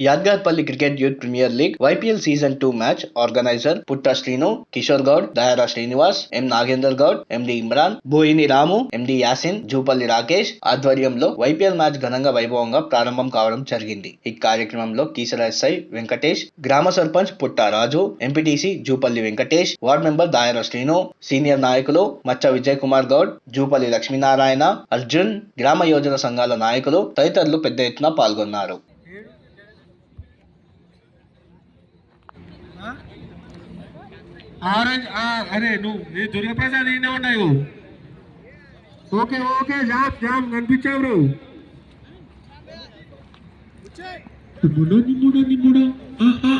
Yadgarpalli cricket youth premier league YPL season two match organiser Putta Srinu Kishore Goud దయారా Srinivas ఎం నాగేందర్ గౌడ్ ఎండి ఇమ్రాన్ బోయిని రాము ఎండి యాసిన్ జూపల్లి రాకేష్ ఆధ్వర్యంలో వైపీఎల్ match ఘనంగా వైభవంగా ప్రారంభం కావడం జరిగింది. ఈ కార్యక్రమంలో కీసర ఎస్ఐ వెంకటేష్ గ్రామ sarpanch Putta Raju MPTC Jupalli Venkatesh ward member Dayara Srinu senior నాయకులు మచ్చ విజయ్ కుమార్ గౌడ్ జూపల్లి లక్ష్మీనారాయణ అర్జున్ గ్రామ యోజన సంఘాల నాయకులు తదితరులు పెద్ద ఎత్తున పాల్గొన్నారు. ఆరెంజ్ ఆ, అరే నువ్వు నీ దుర్గప్రసాద్ ఈయనే ఉన్నాయి ఓకే ఓకే జామ్ జామ్ కనిపించావు బ్రో నిమ్ముడు నిమ్ముడు నిమ్ముడు ఆహా.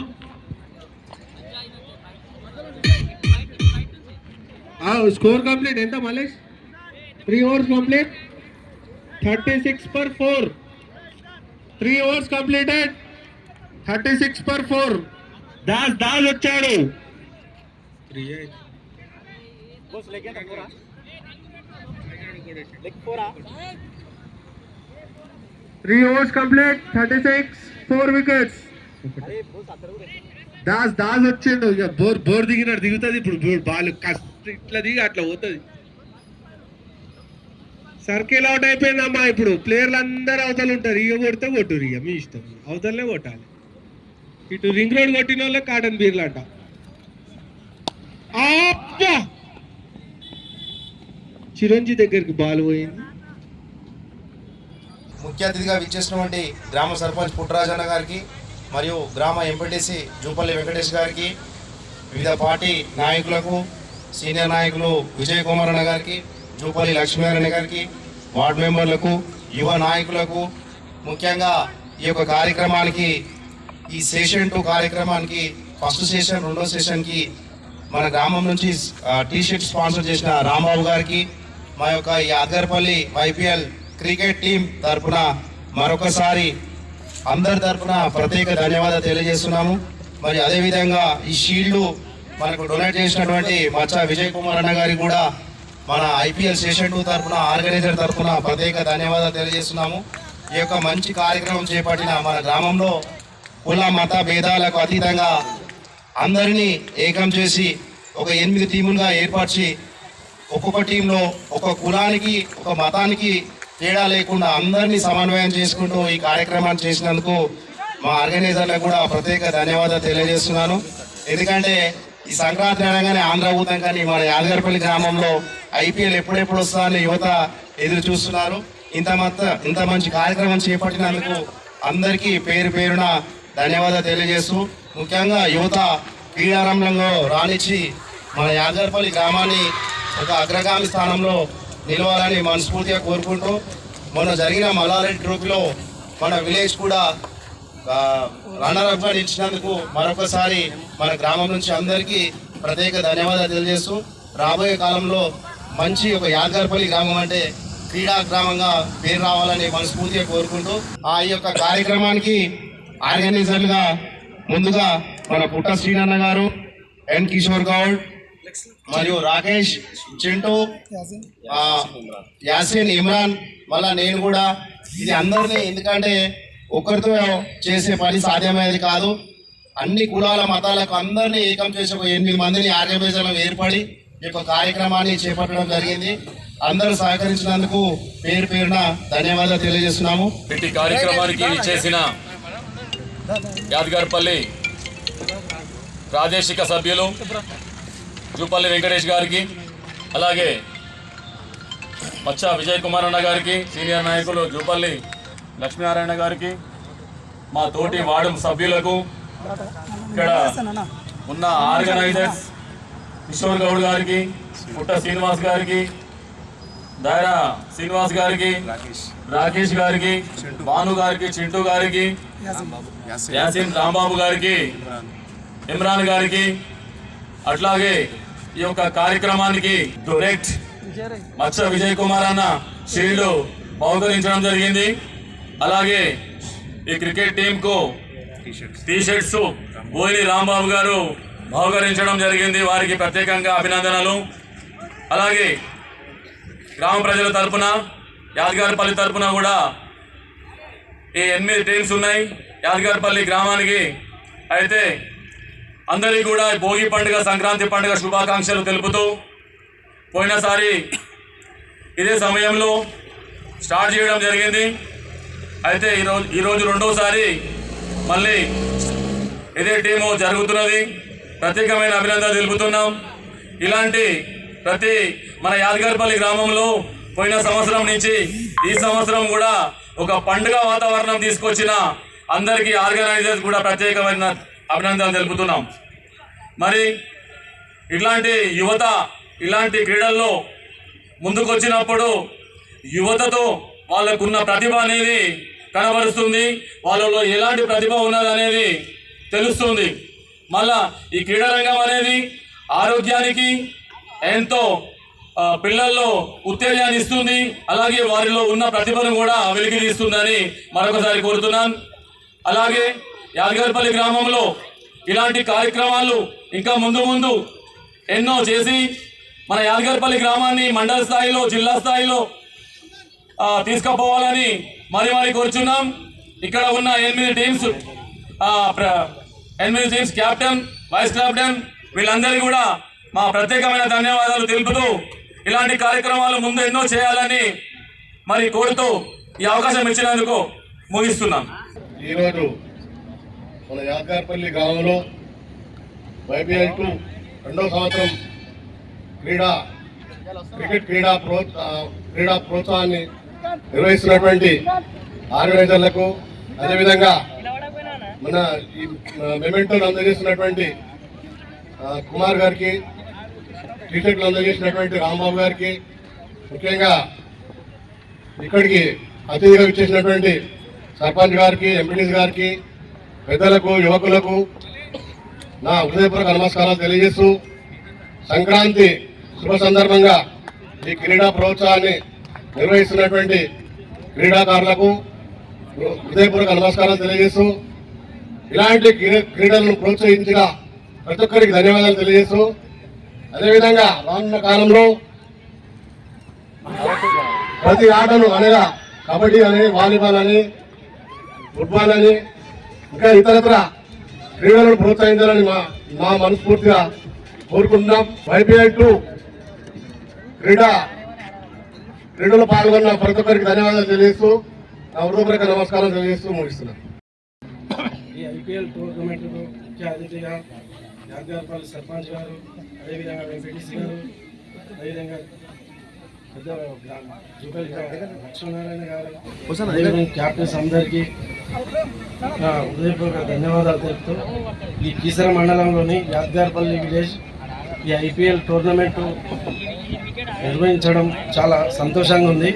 ఆ, స్కోర్ కంప్లీట్ ఎంత Malesh three overs complete thirty six per four three overs completed thirty six per four Das Das వచ్చాడు Three overs complete thirty six four wickets Das Das వచ్చిండు ఇక bore bore దిగినాడు దిగుతుంది ఇప్పుడు bore ball కష్ట ఇట్లా దిగి అట్లా పోతుంది సర్కిల్ అవుట్ అయిపోయిందమ్మా ఇప్పుడు ప్లేయర్లు అందరూ అవతల ఉంటారు ఇక కొడితే కొట్టురు ఇక మీ ఇష్టం అవతలనే కొట్టాలి ఇటు రింగ్ రోడ్ కొట్టిన వాళ్ళే కాటన్ బీర్లు అంట అబ్బా! చిరంజీవి దగ్గరికి బాల్ పోయింది. ముఖ్య అతిథిగా విచ్చేసినటువంటి గ్రామ సర్పంచ్ పుట్టరాజన్న గారికి మరియు గ్రామ ఎంపీటీసీ జూపల్లి వెంకటేష్ గారికి వివిధ పార్టీ నాయకులకు సీనియర్ నాయకులు విజయ్ కుమార్ అన్న గారికి జూపల్లి లక్ష్మీనారాయణ గారికి వార్డు మెంబర్లకు యువ నాయకులకు ముఖ్యంగా ఈ యొక్క కార్యక్రమానికి ఈ సెషన్ టూ కార్యక్రమానికి ఫస్ట్ సెషన్ రెండో సెషన్కి మన గ్రామం నుంచి టీ షర్ట్ స్పాన్సర్ చేసిన రాంబాబు గారికి మా యొక్క ఈ అగర్పల్లి వైపీఎల్ క్రికెట్ టీం తరపున మరొకసారి అందరి తరఫున ప్రత్యేక ధన్యవాదాలు తెలియజేస్తున్నాము. మరి అదేవిధంగా ఈ షీల్డ్ మనకు డొనేట్ చేసినటువంటి మచ్చ విజయ్ కుమార్ అన్న గారికి కూడా మన ఐపీఎల్ సెషన్ టూ తరపున ఆర్గనైజర్ తరపున ప్రత్యేక ధన్యవాదాలు తెలియజేస్తున్నాము. ఈ యొక్క మంచి కార్యక్రమం చేపట్టిన మన గ్రామంలో కుల మత భేదాలకు అతీతంగా అందరినీ ఏకం చేసి ఒక ఎనిమిది టీములుగా ఏర్పరిచి ఒక్కొక్క టీంలో ఒక కులానికి ఒక మతానికి తేడా లేకుండా అందరినీ సమన్వయం చేసుకుంటూ ఈ కార్యక్రమాన్ని చేసినందుకు మా ఆర్గనైజర్లకు కూడా ప్రత్యేక ధన్యవాదాలు తెలియజేస్తున్నాను. ఎందుకంటే ఈ సంక్రాంతి అనగానే ఆంధ్రభూతం కానీ మన యాదగరపల్లి గ్రామంలో ఐపీఎల్ ఎప్పుడెప్పుడు వస్తుందని యువత ఎదురు చూస్తున్నారు. ఇంత మత ఇంత మంచి కార్యక్రమం చేపట్టినందుకు అందరికీ పేరు పేరున ధన్యవాదాలు తెలియజేస్తూ ముఖ్యంగా యువత క్రీడారంగంలో రాణించి మన యాదర్పల్లి గ్రామాన్ని ఒక అగ్రగామి స్థానంలో నిలవాలని మనస్ఫూర్తిగా కోరుకుంటూ మొన్న జరిగిన మల్లారెడ్డి ట్రోఫీలో మన విలేజ్ కూడా రన్నర్ నిలిచినందుకు మరొకసారి మన గ్రామం నుంచి అందరికీ ప్రత్యేక ధన్యవాదాలు తెలియజేస్తూ రాబోయే కాలంలో మంచి ఒక యాదగర్పల్లి గ్రామం అంటే క్రీడా గ్రామంగా పేరు రావాలని మనస్ఫూర్తిగా కోరుకుంటూ ఆ యొక్క కార్యక్రమానికి ఆర్గనైజర్లుగా ముందుగా మన పుట్ట శ్రీనన్న గారు ఎన్ కిషోర్ గౌడ్ మరియు రాకేష్ చింటూ యాసిన్ ఇమ్రాన్ మళ్ళా నేను కూడా. ఇది అందరినీ ఎందుకంటే ఒకరితో చేసే పని సాధ్యమయ్యేది కాదు. అన్ని కులాల మతాలకు అందరినీ ఏకం చేసి ఒక ఎనిమిది మందిని ఆర్గనైజర్లో ఏర్పడి ఈ యొక్క కార్యక్రమాన్ని చేపట్టడం జరిగింది. అందరూ సహకరించినందుకు పేరు పేరున ధన్యవాదాలు తెలియజేస్తున్నాము. కార్యక్రమానికి చేసిన యాదగారిపల్లి ప్రాదేశిక సభ్యులు జూపల్లి వెంకటేష్ గారికి అలాగే మచ్చ విజయ్ కుమార్ అన్న గారికి సీనియర్ నాయకులు జూపల్లి లక్ష్మీనారాయణ గారికి మా తోటి వార్డు సభ్యులకు ఇక్కడ ఉన్న ఆర్గనైజర్స్ కిషోర్ గౌడ్ గారికి పుట్ట శ్రీనివాస్ గారికి దాయరా శ్రీనివాస్ గారికి రాకేష్. గారికి భాను గారికి చింటూ గారికి యాసిన్. రాంబాబు గారికి ఇమ్రాన్. గారికి అట్లాగే ఈ యొక్క కార్యక్రమానికి డైరెక్ట్ మత్స్య విజయ్ కుమార్ అన్న షీల్డ్ బహుకరించడం జరిగింది. అలాగే ఈ క్రికెట్ టీం కు టీ షర్ట్స్ బోయిని రాంబాబు గారు బహుకరించడం జరిగింది. వారికి ప్రత్యేకంగా అభినందనలు. అలాగే గ్రామ ప్రజల తరపున యాదగారిపల్లి తరపున కూడా ఈ ఎనిమిది టీమ్స్ ఉన్నాయి. యాదగారిపల్లి గ్రామానికి అయితే అందరికీ కూడా భోగి పండుగ సంక్రాంతి పండుగ శుభాకాంక్షలు తెలుపుతూ పోయినసారి ఇదే సమయంలో స్టార్ట్ చేయడం జరిగింది. అయితే ఈరోజు ఈరోజు రెండోసారి మళ్ళీ ఇదే టీము జరుగుతున్నది. ప్రత్యేకమైన అభినందన తెలుపుతున్నాం. ఇలాంటి ప్రతి మన యాదగారిపల్లి గ్రామంలో పోయిన సంవత్సరం నుంచి ఈ సంవత్సరం కూడా ఒక పండుగ వాతావరణం తీసుకొచ్చిన అందరికీ ఆర్గనైజర్స్ కూడా ప్రత్యేకమైన అభినందనలు తెలుపుతున్నాం. మరి ఇట్లాంటి యువత ఇలాంటి క్రీడల్లో ముందుకొచ్చినప్పుడు యువతతో వాళ్ళకున్న ప్రతిభ అనేది కనబరుస్తుంది. వాళ్ళలో ఎలాంటి ప్రతిభ ఉన్నదనేది తెలుస్తుంది. మళ్ళా ఈ క్రీడారంగం అనేది ఆరోగ్యానికి ఎంతో పిల్లల్లో ఉత్తేజాన్ని ఇస్తుంది. అలాగే వారిలో ఉన్న ప్రతిభను కూడా వెలికి తీస్తుందని మరొకసారి కోరుతున్నాను. అలాగే యాదగారిపల్లి గ్రామంలో ఇలాంటి కార్యక్రమాలు ఇంకా ముందు ముందు ఎన్నో చేసి మన యాదగారిపల్లి గ్రామాన్ని మండల స్థాయిలో జిల్లా స్థాయిలో తీసుకుపోవాలని మరి మరి కోరుచున్నాం. ఇక్కడ ఉన్న ఎనిమిది టీమ్స్ ఎనిమిది టీమ్స్ క్యాప్టెన్ వైస్ క్యాప్టెన్ వీళ్ళందరికీ కూడా మా ప్రత్యేకమైన ధన్యవాదాలు తెలుపుతూ ఇలాంటి కార్యక్రమాలు ముందు ఎన్నో చేయాలని మరి కోరుతూ ఈ అవకాశం ఇచ్చినందుకు ముగిస్తున్నాం. ఈరోజు మన యాదగారిపల్లి గ్రామంలో వైబిఎల్ టూ రెండో సంవత్సరం క్రీడా క్రికెట్ క్రీడా ప్రో క్రీడా ప్రోత్సాహాన్ని నిర్వహిస్తున్నటువంటి ఆర్గనైజర్లకు అదేవిధంగా మన ఈ మెమెంటోలు అందజేస్తున్నటువంటి కుమార్ గారికి టీషర్ట్లు అందజేసినటువంటి రాంబాబు గారికి ముఖ్యంగా ఇక్కడికి అతిథిగా ఇచ్చేసినటువంటి సర్పంచ్ గారికి ఎంపీడీస్ గారికి పెద్దలకు యువకులకు నా హృదయపూర్వక నమస్కారాలు తెలియజేస్తూ సంక్రాంతి శుభ సందర్భంగా ఈ క్రీడా ప్రోత్సాహాన్ని నిర్వహిస్తున్నటువంటి క్రీడాకారులకు హృదయపూర్వక నమస్కారాలు తెలియజేస్తూ ఇలాంటి క్రీ- క్రీడలను ప్రోత్సహించిన ప్రతి ఒక్కరికి ధన్యవాదాలు తెలియజేస్తూ అదేవిధంగా రానున్న కాలంలో ప్రతి ఆటను అనగా కబడ్డీ అని వాలీబాల్ అని ఫుట్బాల్ అని ఇంకా ఇతరత్ర క్రీడలను ప్రోత్సహించాలని మా మా మనస్ఫూర్తిగా కోరుకుంటున్నాం. వైపీఐ టూ క్రీడా క్రీడలో పాల్గొన్న ప్రతి ఒక్కరికి ధన్యవాదాలు తెలియజేస్తూ నా హృదయపూర్వక నమస్కారం తెలియజేస్తూ ముగిస్తున్నాను. ఈ ఐపీఎల్ టోర్నమెంట్ ముఖ్య యాదగారిపల్లి సర్పంచ్ గారు అదేవిధంగా వెంకటేష్ గారు అదేవిధంగా పెద్ద జూపల్లి లక్ష్మీనారాయణ గారు అదేవిధంగా క్యాప్టెన్స్ అందరికీ హృదయపూర్వక ధన్యవాదాలు తెలుపుతూ ఈ కీసర మండలంలోని యాదగారిపల్లి విలేజ్ ఈ ఐపీఎల్ టోర్నమెంట్ నిర్వహించడం చాలా సంతోషంగా ఉంది.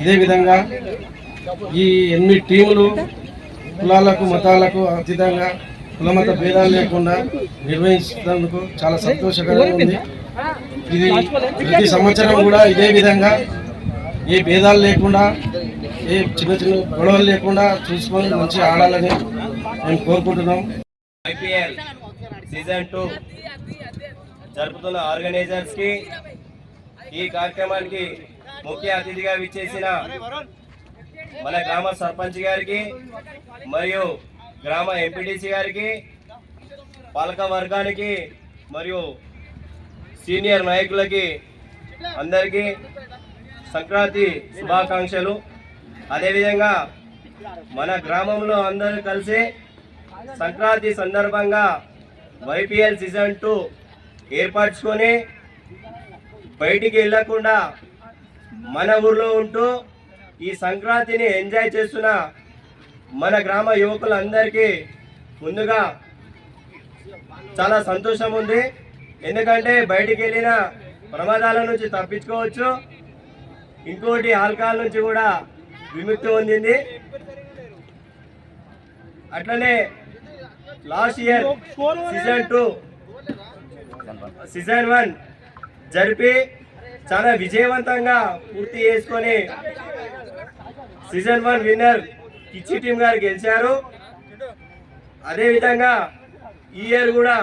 ఇదే విధంగా ఈ ఎనిమిది టీములు కులాలకు మతాలకు అతీతంగా కులమత భేదాలు లేకుండా నిర్వహించినందుకు చాలా సంతోషకరంగా ఉంది. ఇది ప్రతి సంవత్సరం కూడా ఇదే విధంగా ఏ భేదాలు లేకుండా ఏ చిన్న చిన్న గొడవలు లేకుండా చూసుకొని మంచి ఆడాలని మేము కోరుకుంటున్నాం. ఐపీఎల్ సీజన్ టూ జరుపుతున్న ఆర్గనైజర్స్కి ఈ కార్యక్రమానికి ముఖ్య అతిథిగా విచ్చేసిన మన గ్రామ సర్పంచ్ గారికి మరియు గ్రామ ఎంపీటీసీ గారికి పాలక వర్గానికి మరియు సీనియర్ నాయకులకి అందరికీ సంక్రాంతి శుభాకాంక్షలు. అదేవిధంగా మన గ్రామంలో అందరూ కలిసి సంక్రాంతి సందర్భంగా వైపీఎల్ సీజన్ టూ ఏర్పరచుకొని బయటికి వెళ్ళకుండా మన ఊర్లో ఉంటూ ఈ సంక్రాంతిని ఎంజాయ్ చేస్తున్న మన గ్రామ యువకులందరికీ ముందుగా చాలా సంతోషం ఉంది. ఎందుకంటే బయటికి వెళ్ళిన ప్రమాదాల నుంచి తప్పించుకోవచ్చు. ఇంకోటి ఆల్కహాల్ నుంచి కూడా విముక్తి పొందింది. అట్లనే last year season two season one జరిపి చాలా విజయవంతంగా పూర్తి చేసుకొని సీజన్ వన్ విన్నర్ కిచ్చి టీం గారు గెలిచారు. అదేవిధంగా ఈ ఇయర్ కూడా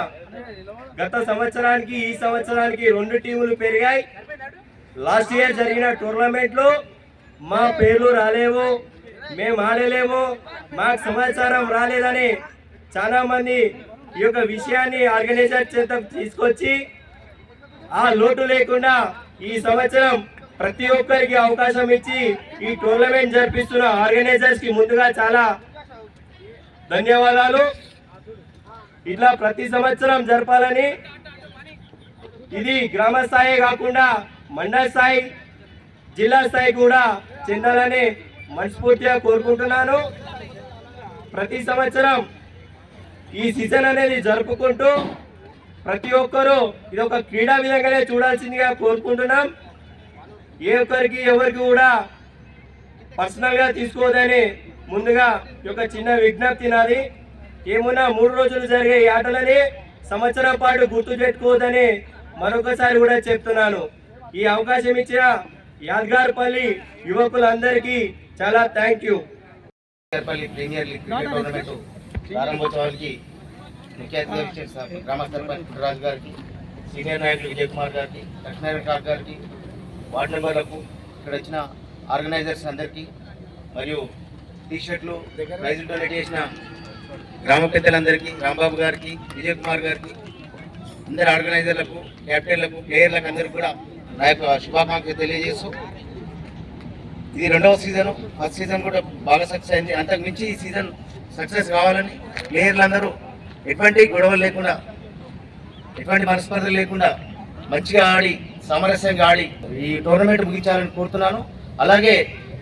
గత సంవత్సరానికి ఈ సంవత్సరానికి రెండు టీములు పెరిగాయి. లాస్ట్ ఇయర్ జరిగిన టోర్నమెంట్లో మా పేర్లు రాలేవు మేము ఆడలేము మాకు సమాచారం రాలేదని చాలామంది ఈ యొక్క విషయాన్ని ఆర్గనైజర్ చేత తీసుకొచ్చి ఆ లోటు లేకుండా ఈ సంవత్సరం ప్రతి ఒక్కరికి అవకాశం ఇచ్చి ఈ టోర్నమెంట్ జరిపిస్తున్న ఆర్గనైజర్స్కి ముందుగా చాలా ధన్యవాదాలు. ఇట్లా ప్రతి సంవత్సరం జరపాలని ఇది గ్రామ స్థాయి కాకుండా మండల స్థాయి జిల్లా స్థాయి కూడా చెందాలని మనస్ఫూర్తిగా కోరుకుంటున్నాను. ప్రతి సంవత్సరం ఈ సీజన్ అనేది జరుపుకుంటూ ప్రతి ఒక్కరూ ఇది ఒక క్రీడా విధంగానే చూడాల్సిందిగా కోరుకుంటున్నాం. ఏ ఒక్కరికి ఎవరికి కూడా పర్సనల్గా తీసుకోవద్దని ముందుగా ఈ యొక్క చిన్న విజ్ఞప్తి నాది. ఏమున్నా మూడు రోజులు జరిగే ఈ ఆటలని సంవత్సరం పాటు గుర్తు పెట్టుకోవద్దని మరొకసారి కూడా చెప్తున్నాను. ఈ అవకాశం ఇచ్చిన యాద్గార్పల్లి యువకులందరికీ చాలా thank you. Palli premier league cricket tournament ప్రారంభోత్సవానికి ముఖ్య ఇచ్చిన గ్రామ సర్పంచ్ పుట్టరాజు గారికి సీనియర్ నాయకులు విజయ్ కుమార్ గారికి లక్ష్మీనారాయణ గారికి వార్డు మెంబర్లకు ఇక్కడ వచ్చిన ఆర్గనైజర్స్ అందరికీ మరియు టీ షర్ట్లు ప్రైజులు డొనేట్ చేసిన గ్రామ పెద్దలందరికీ రాంబాబు గారికి విజయ్ కుమార్ గారికి అందరి ఆర్గనైజర్లకు క్యాప్టెన్లకు ప్లేయర్లకు అందరికీ కూడా నా యొక్క శుభాకాంక్షలు తెలియజేస్తూ ఇది రెండవ సీజన్ ఫస్ట్ సీజన్ కూడా బాగా సక్సెస్ అయింది. అంతకు మించి ఈ సీజన్ సక్సెస్ కావాలని ప్లేయర్లు అందరూ ఎటువంటి గొడవలు లేకుండా ఎటువంటి మనస్పర్ధలు లేకుండా మంచిగా ఆడి సామరస్యంగా ఆడి ఈ టోర్నమెంట్ ముగించాలని కోరుతున్నాను. అలాగే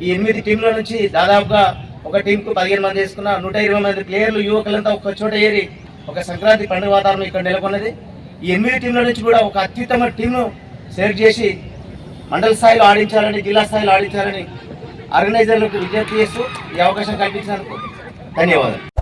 ఈ ఎనిమిది టీంల నుంచి దాదాపుగా ఒక టీంకు పదిహేను మంది వేసుకున్న నూట ఇరవై మంది ప్లేయర్లు యువకులంతా ఒక చోట ఏరి ఒక సంక్రాంతి పండుగ వాతావరణం ఇక్కడ నెలకొన్నది. ఈ ఎనిమిది టీంల నుంచి కూడా ఒక అత్యుత్తమ టీంను సెలెక్ట్ చేసి మండల స్థాయిలో ఆడించాలని జిల్లా స్థాయిలో ఆడించాలని ఆర్గనైజర్లకు విజ్ఞప్తి చేస్తూ ఈ అవకాశం కల్పించినందుకు ధన్యవాదాలు.